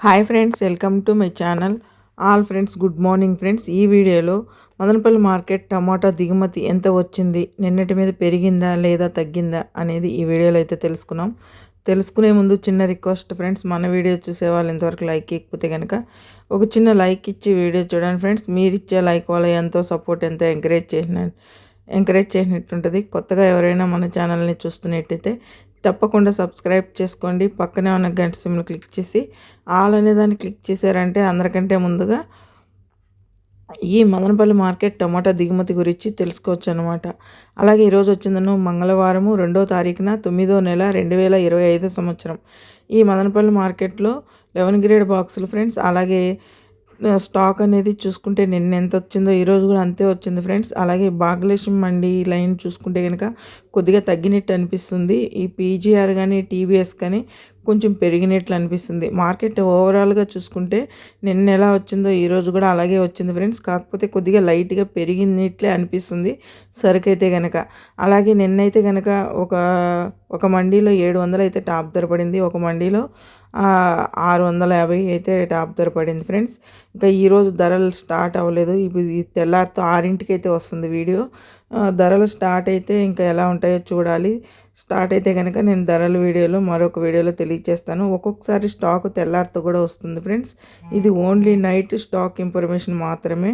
Hi friends welcome to my channel. All friends good morning friends. ఈ వీడియోలో Madanapalle market టమాటా దిగుమతి ఎంత వచ్చింది నిన్నటి మీద పెరిగిందా లేదా తగ్గిందా అనేది ఈ వీడియోలో అయితే తెలుసుకున్నాం. తెలుసుకునే ముందు చిన్న రిక్వెస్ట్ ఫ్రెండ్స్ మన వీడియో చూసే వాళ్ళు ఇంతవరకు లైక్ ఇకపోతే కనుక ఒక చిన్న లైక్ ఇచ్చి వీడియో చూడండి ఫ్రెండ్స్. మీరు ఇచ్చే లైక్ వల్ల ఎంతో సపోర్ట్ ఎంతో ఎంకరేజ్ చేసిన ఎంకరేజ్ చేసినట్టుంటుంది. కొత్తగా ఎవరైనా మన ఛానల్ని చూస్తున్నట్టయితే తప్పకుండా సబ్స్క్రైబ్ చేసుకోండి. పక్కనే ఉన్న గంట సిమ్లు క్లిక్ చేసి ఆల్ అనే దాన్ని క్లిక్ చేశారంటే అందరికంటే ముందుగా ఈ మదనపల్లి మార్కెట్ టమాటా దిగుమతి గురించి తెలుసుకోవచ్చు అనమాట అలాగే ఈరోజు వచ్చిందను మంగళవారము రెండో తారీఖున తొమ్మిదో నెల రెండు వేల ఇరవై ఐదో సంవత్సరం. ఈ మదనపల్లి మార్కెట్లో లెవెన్ గ్రేడ్ బాక్సులు ఫ్రెండ్స్. అలాగే స్టాక్ అనేది చూసుకుంటే నిన్న ఎంత వచ్చిందో ఈరోజు కూడా అంతే వచ్చింది ఫ్రెండ్స్. అలాగే భాగ్యలక్ష్మి మండి లైన్ చూసుకుంటే కనుక కొద్దిగా తగ్గినట్టు అనిపిస్తుంది. ఈ పీజీఆర్ కానీ టీవీఎస్ కానీ కొంచెం పెరిగినట్లు అనిపిస్తుంది. మార్కెట్ ఓవరాల్గా చూసుకుంటే నిన్న ఎలా వచ్చిందో ఈరోజు కూడా అలాగే వచ్చింది ఫ్రెండ్స్. కాకపోతే కొద్దిగా లైట్గా పెరిగినట్లే అనిపిస్తుంది సరుకు అయితే కనుక అలాగే నిన్నైతే కనుక ఒక ఒక మండీలో ఏడు వందలు అయితే టాప్ ధర పడింది. ఒక మండీలో ఆరు వందల యాభై అయితే టాప్ ధర పడింది ఫ్రెండ్స్. ఇంకా ఈరోజు ధరలు స్టార్ట్ అవ్వలేదు. ఇది తెల్లారితో ఆరింటికి అయితే వస్తుంది వీడియో. ధరలు స్టార్ట్ అయితే ఇంకా ఎలా ఉంటాయో చూడాలి. స్టార్ట్ అయితే కనుక నేను ధరల వీడియోలో మరొక వీడియోలో తెలియజేస్తాను. ఒక్కొక్కసారి స్టాక్ తెల్లారితో కూడా వస్తుంది ఫ్రెండ్స్. ఇది ఓన్లీ నైట్ స్టాక్ ఇన్ఫర్మేషన్ మాత్రమే.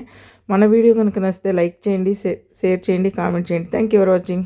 మన వీడియో కనుక నచ్చితే లైక్ చేయండి షేర్ చేయండి కామెంట్ చేయండి. Thank you for watching